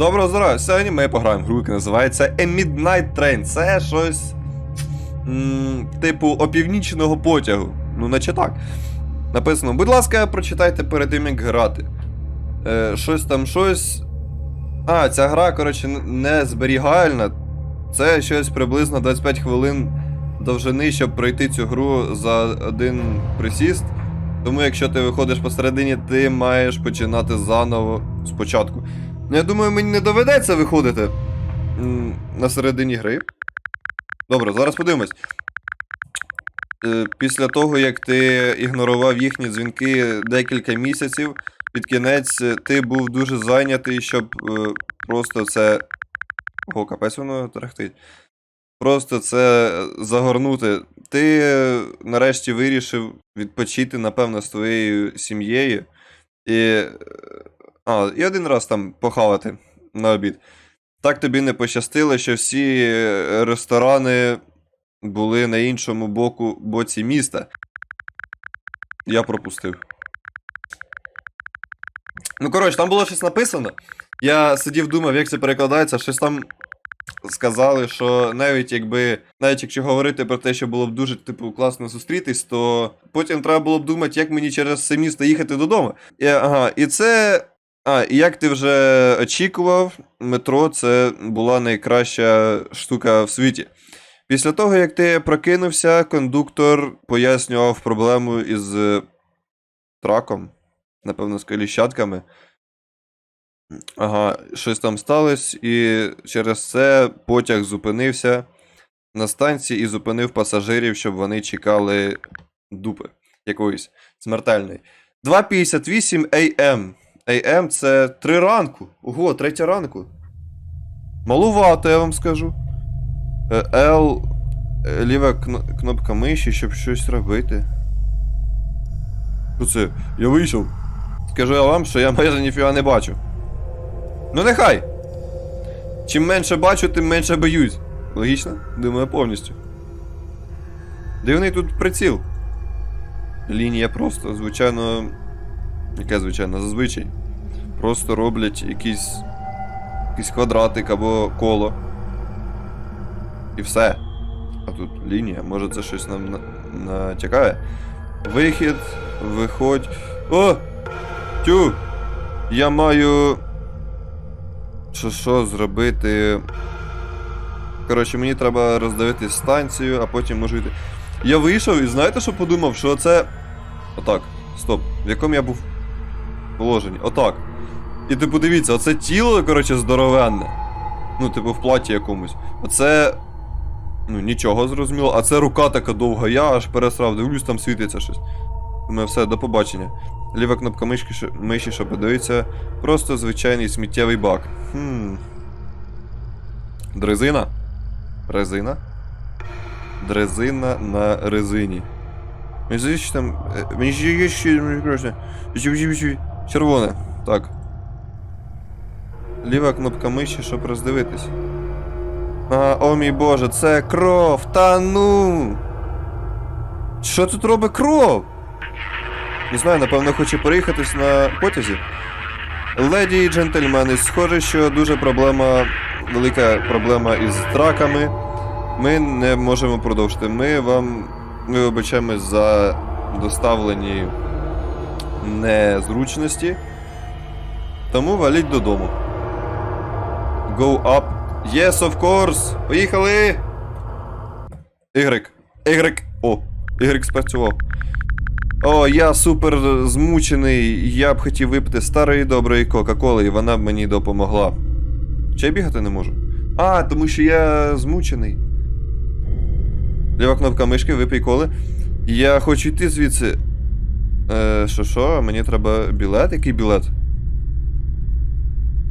Доброго здоров'я! Сьогодні ми пограємо гру, яка називається A Midnight Train. Це щось. м, типу опівнічного потягу. Ну, наче так. Написано, будь ласка, прочитайте перед тим, як грати. Е, щось там, щось. А, ця гра, коротше, не зберігальна. Це щось приблизно 25 хвилин довжини, щоб пройти цю гру за один присіст. Тому якщо ти виходиш посередині, ти маєш починати заново спочатку. Я думаю, мені не доведеться виходити на середині гри. Добре, зараз подивимось. Е, Після того, як ти ігнорував їхні дзвінки декілька місяців, під кінець е, ти був дуже зайнятий, щоб е, просто це. Ого, капець воно трахтить. Просто це загорнути. Ти нарешті вирішив відпочити, напевно, з твоєю сім'єю. І. А, і один раз там похавати на обід. Так тобі не пощастило, що всі е, ресторани були на іншому боку боці міста. Я пропустив. Ну, коротше, там було щось написано. Я сидів, думав, як це перекладається, щось там сказали, що навіть якби, навіть якщо говорити про те, що було б дуже типу класно зустрітись, то потім треба було б думати, як мені через це місто їхати додому. І, ага, і це. А, і як ти вже очікував, метро це була найкраща штука в світі. Після того, як ти прокинувся, кондуктор пояснював проблему із е, траком, напевно, з коліщатками. Ага, щось там сталося, і через це потяг зупинився на станції і зупинив пасажирів, щоб вони чекали дупи якоїсь смертельної. 2.58 AM. AM це 3 ранку. Ого, 3 ранку. Малувато, я вам скажу. Е, L. е, Ліва кно- кнопка миші, щоб щось робити. Що це? Я вийшов. Скажу я вам, що я майже ніфіга не бачу. Ну нехай. Чим менше бачу, тим менше боюсь. Логічно? Думаю, повністю. Дивний тут приціл. Лінія просто, звичайно. Яке, звичайно, зазвичай. Просто роблять якийсь. якийсь квадратик або коло. І все. А тут лінія, може це щось нам натякає. Вихід, виходь. О! Тю! Я маю. Що що зробити? Коротше, мені треба роздивитись станцію, а потім можу йти. Я вийшов і знаєте, що подумав? Що це. Отак. Стоп. В якому я був положенні? Отак. І типу дивіться, оце тіло, коротше, здоровенне. Ну, типу, в платі якомусь. Оце. Ну, нічого зрозуміло, а це рука така довга, я аж пересрав, дивлюсь, там світиться щось. Думаю, все, до побачення. Ліва кнопка мишки, що, миші, що подивиться. Просто звичайний сміттєвий бак. Хм. Дрезина? Резина? Дрезина на резині. Мені здається, там. е, Мені ще є Червоне. Так. Ліва кнопка миші, щоб роздивитись. А, о мій боже, це кров! Та ну! Що тут робить кров? Не знаю, напевно, хоче переїхатись на потязі. Леді і джентльмени, схоже, що дуже проблема, велика проблема із траками. Ми не можемо продовжити. Ми вам. Ми вибачаємось за доставлені незручності. Тому валіть додому. Go up. Yes, of course! Поїхали! Y. Y. О, Y спрацював. О, я супер змучений. Я б хотів випити старої доброї Кока-Коли, і вона б мені допомогла. Чи я бігати не можу? А, тому що я змучений. Ліва кнопка мишки, випий коли. Я хочу йти звідси. Е, що що? Мені треба білет? Який білет?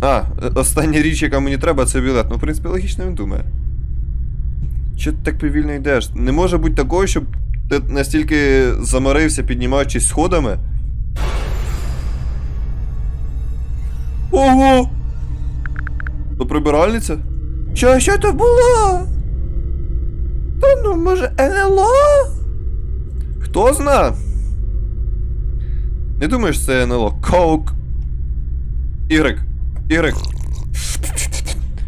А, е, остання річ, яка мені треба, це білет. Ну, в принципі, логічно він думає. Чого ти так повільно йдеш? Не може бути такого, щоб ти настільки заморився, піднімаючись сходами. Ого! То прибиральниця? Що, що то було? Та ну, може, НЛО? Хто зна? Не думаєш, це НЛО? Коук. Ігрек. Ігрек.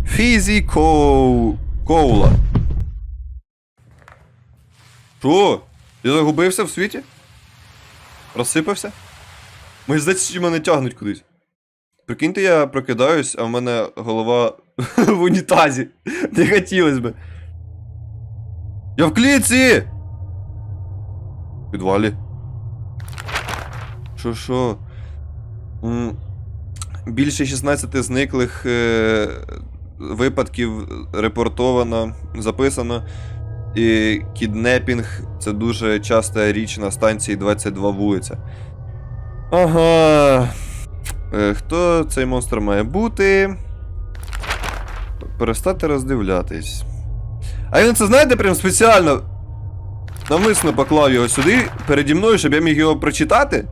Фізі Коу... Коула. Що? Я загубився в світі? Розсипався? Мені здається, мене тягнуть кудись. Прикиньте, я прокидаюсь, а в мене голова в унітазі. Не хотілось би. Я в клітці! Підвалі. Що що? Більше 16 зниклих е, випадків репортовано, записано. І кіднепінг це дуже часта річ на станції 22 вулиця. Ага. Е, Хто цей монстр має бути? Перестати роздивлятись. А він це знаєте, прям спеціально навмисно поклав його сюди переді мною, щоб я міг його прочитати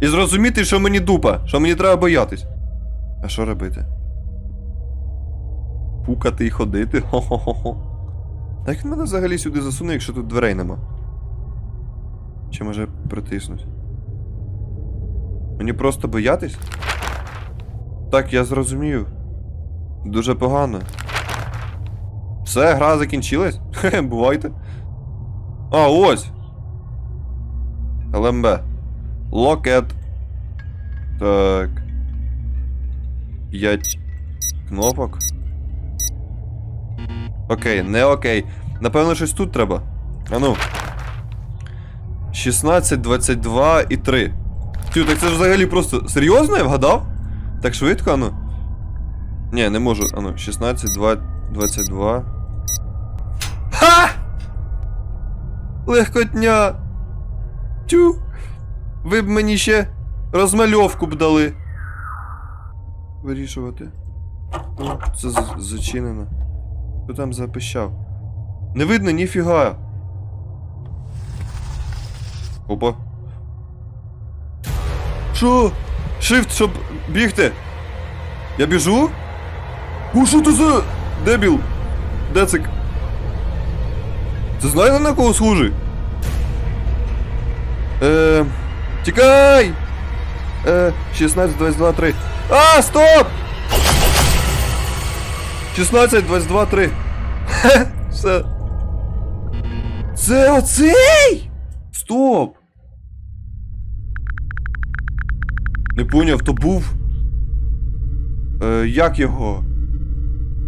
і зрозуміти, що мені дупа, що мені треба боятись. А що робити? Пукати і ходити. Хо-хо-хо. Як він мене взагалі сюди засуне, якщо тут дверей нема? Чи може притиснуть? Мені просто боятись? Так, я зрозумів. Дуже погано. Все, гра закінчилась? Хе, бувайте. А, ось. ЛМБ. Локет. Так. П'ять кнопок. Окей, не окей. Напевно, щось тут треба. Ану. 16, 22 і 3. Тю, так це ж взагалі просто. Серйозно, я вгадав? Так швидко, ану. Ні, не можу. Ану, 16, 2, 22. Ха! Легкотня. Тю. Ви б мені ще розмальовку б дали. Вирішувати. О, це зачинено. Хто там запищав? Не видно ніфіга. Опа. Що? Shift, щоб бігти. Я біжу? О, що це за дебіл? Децик. Це знаєте на кого схожий? Е, тікай! Е, 16, 22, 3. А, стоп! 16, 22, 3. Хе, все. Це оцей? Стоп! Не поняв, то був. Е, як його?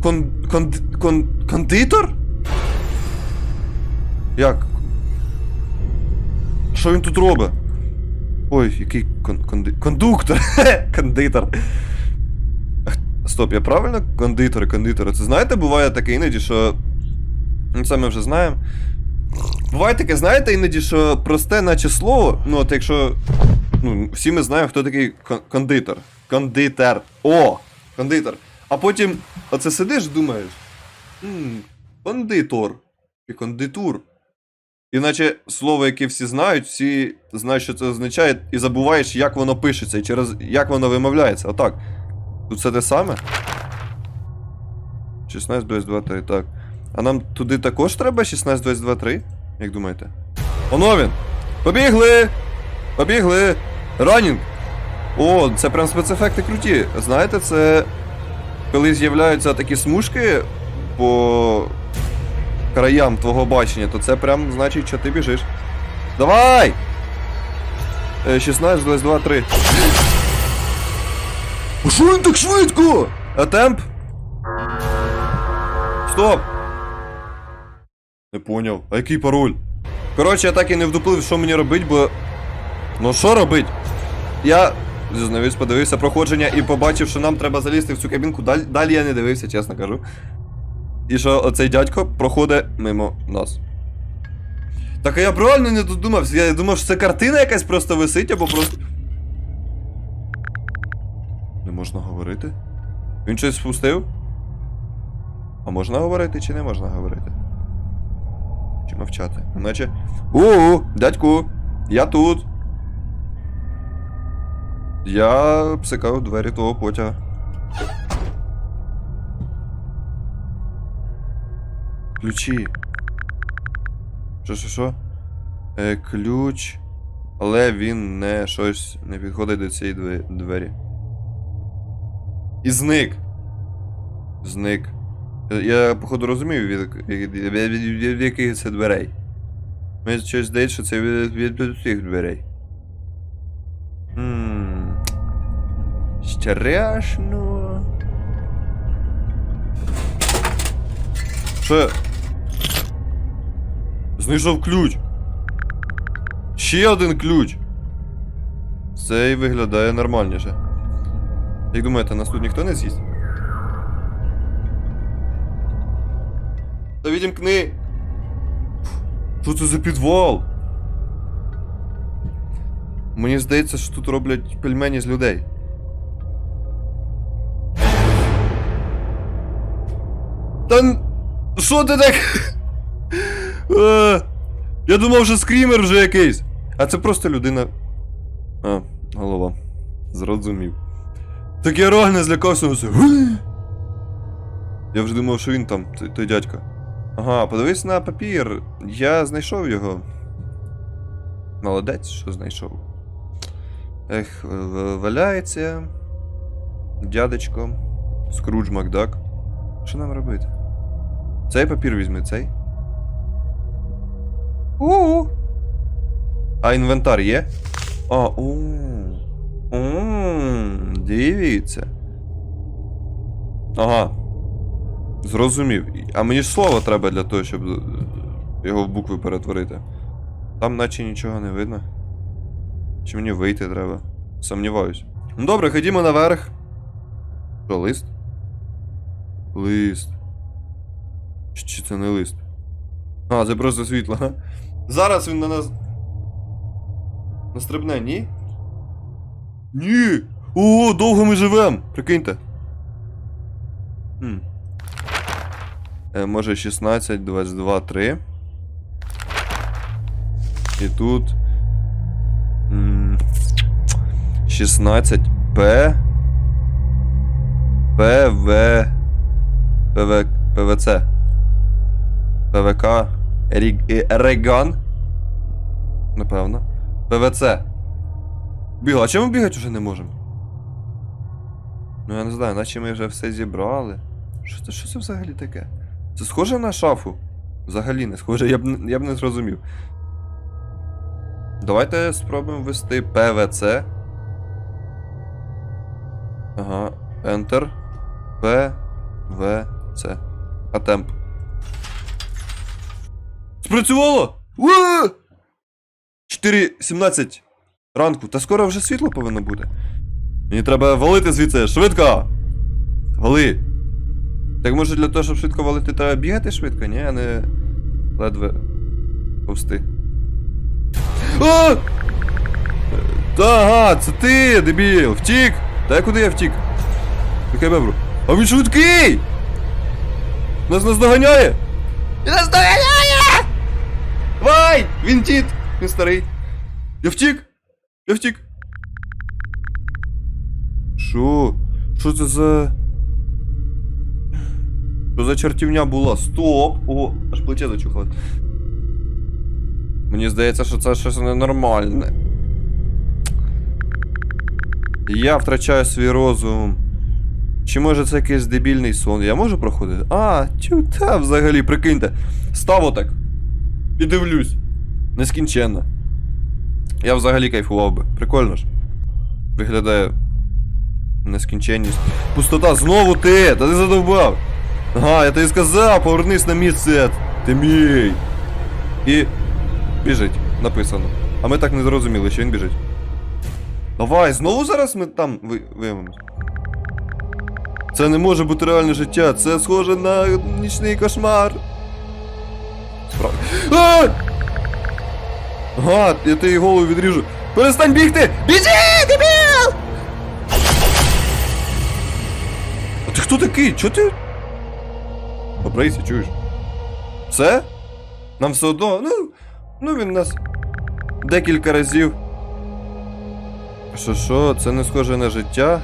Кон. Кон. Кон. Кондитор? Як? Що він тут робить? Ой, який кон, конди, кондуктор. Хе, кондитор. Стоп, я правильно кондитор, кондитор. Це знаєте, буває таке іноді, що. Ну, це ми вже знаємо. Буває таке, знаєте, іноді, що просте, наче слово, ну от якщо. Ну, всі ми знаємо, хто такий кон- кондитор. Кондитер. О! Кондитор. А потім оце сидиш, думаєш. Ммм, кондитор. І кондитур. Іначе слово, яке всі знають, всі знають, що це означає, і забуваєш, як воно пишеться, і через як воно вимовляється. Отак. Тут все те саме. 16, 22, 3, так. А нам туди також треба 16, 22, 3? Як думаєте? Оно він! Побігли! Побігли! Ранінг! О, це прям спецефекти круті. Знаєте, це. Коли з'являються такі смужки по краям твого бачення, то це прям значить, що ти біжиш. Давай! Е, 16, 22, 3. А що він так швидко? А темп? Стоп! Не поняв. А який пароль? Коротше, я так і не вдуплив, що мені робить, бо. Ну що робить? Я зізнаюсь, подивився проходження і побачив, що нам треба залізти в цю кабінку. Далі я не дивився, чесно кажу. І що оцей дядько проходить мимо нас. Так я правильно не додумався. Я думав, що це картина якась просто висить, або просто. Не можна говорити? Він щось спустив? А можна говорити чи не можна говорити? Чи мовчати? Наче. У, дядьку, я тут. Я псикав двері того потяга. Ключі. Що, що, що? Е, ключ. Але він не щось не підходить до цієї двері. І зник. Зник. Я, походу, розумію, від, від, від, від, від яких це дверей. Мені щось здається, що це від, від, від усіх дверей. Ммм. Страшно. Що? Знайшов ключ. Ще один ключ. Цей виглядає нормальніше. Як думаєте, нас тут ніхто не з'їсть? Та відімкни! Що це за підвал? Мені здається, що тут роблять пельмені з людей. Та що ти так? Е, Я думав, що скрімер вже якийсь. А це просто людина. А, голова. Зрозумів. Так я реально злякався на. Я вже думав, що він там, той, той дядько. Ага, подивись на папір. Я знайшов його. Молодець, що знайшов. Ех, валяється. Дядечко. Скрудж Макдак. Що нам робити? Цей папір візьми, цей. У. А інвентар є? А, у. У. Дивіться. Ага. Зрозумів. А мені ж слово треба для того, щоб е, його в букви перетворити. Там наче нічого не видно. Чи мені вийти треба? Сумніваюсь. Ну добре, ходімо наверх. Що, лист? Лист. Чи це не лист? А, це просто світло, га? Зараз він на нас. Настрибне, ні? Ні! О, довго ми живем! Прикиньте. Хм. Е, може 16, 22, 3. І тут. м, 16 П. П, В. ПВ, ПВЦ. ПВК. Ріг, е, Реган. Напевно. ПВЦ. Біга, а чому бігати вже не можемо? Ну я не знаю, наче ми вже все зібрали. Що це, що це взагалі таке? Це схоже на шафу? Взагалі не схоже, я б, я б не зрозумів. Давайте спробуємо ввести ПВЦ. Ага. Enter. ПВЦ. А темп. Спрацювало! Уа! 4.17 ранку. Та скоро вже світло повинно бути. Мені треба валити звідси, швидко! Вали! Так може для того, щоб швидко валити, треба бігати швидко, ні, а не ледве повсти. А! Та, ага, це ти, дебіл! Втік! Та куди я втік? Чекай, бебру. А він швидкий! Нас наздоганяє! Він нас доганяє! Вай! Він тіт! Він старий. Я втік! Я втік! Що? Що це за. Що за чертівня була? Стоп! Ого, аж плече зачухалось. Мені здається, що це щось ненормальне. Я втрачаю свій розум. Чи може це якийсь дебільний сон? Я можу проходити? А, тю, та взагалі, прикиньте. Став отак. І дивлюсь. Нескінченно. Я взагалі кайфував би. Прикольно ж. Виглядає. Нескінченність. Пустота, знову ти! Та ти задовбав! Ага, я тобі сказав, повернись на місце. Ти мій. І. Біжить, написано. А ми так не зрозуміли, що він біжить. Давай, знову зараз ми там ви... виявимось. Це не може бути реальне життя, це схоже на нічний кошмар. Справ... Ага, я тобі голову відріжу. Перестань бігти! Біжи, дебіл! А ти хто такий? Чо ти? Побрейся, чуєш? Все? Нам все одно. Ну, ну він нас декілька разів. Що що, це не схоже на життя?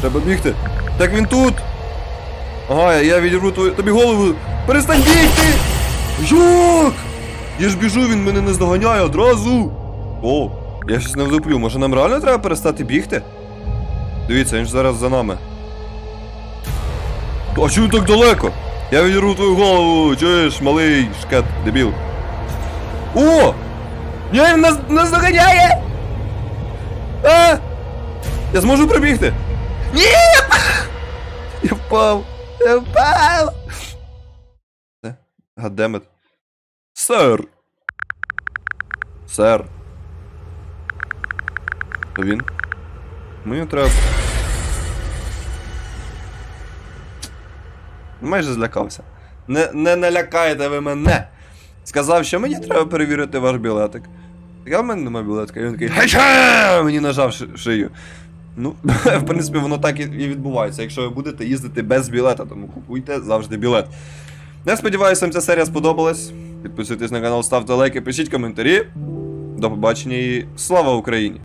Треба бігти. Так він тут! Ага, я відірву твою тобі голову. Перестань бігти! Як? Я ж біжу, він мене не здоганяє одразу. О, я щось не вдуплю. Може нам реально треба перестати бігти? Дивіться, він ж зараз за нами. А чому так далеко? Я відірву твою голову, чуєш, малий шкет, дебіл. О! Ні, він нас, нас доганяє! А! Я зможу пробігти! Ні! Я впав! Я впав! Все, Гаддемет. Сер! Сер. То він? Мені треба. Майже злякався. Не, не налякайте ви мене. Сказав, що мені треба перевірити ваш білетик. А в мене немає білетика. І він такий «Гайша!» мені нажав шию. Ну, в принципі, воно так і відбувається, якщо ви будете їздити без білета, тому купуйте завжди білет. Я сподіваюся, вам ця серія сподобалась. Підписуйтесь на канал, ставте лайки, пишіть коментарі. До побачення і слава Україні!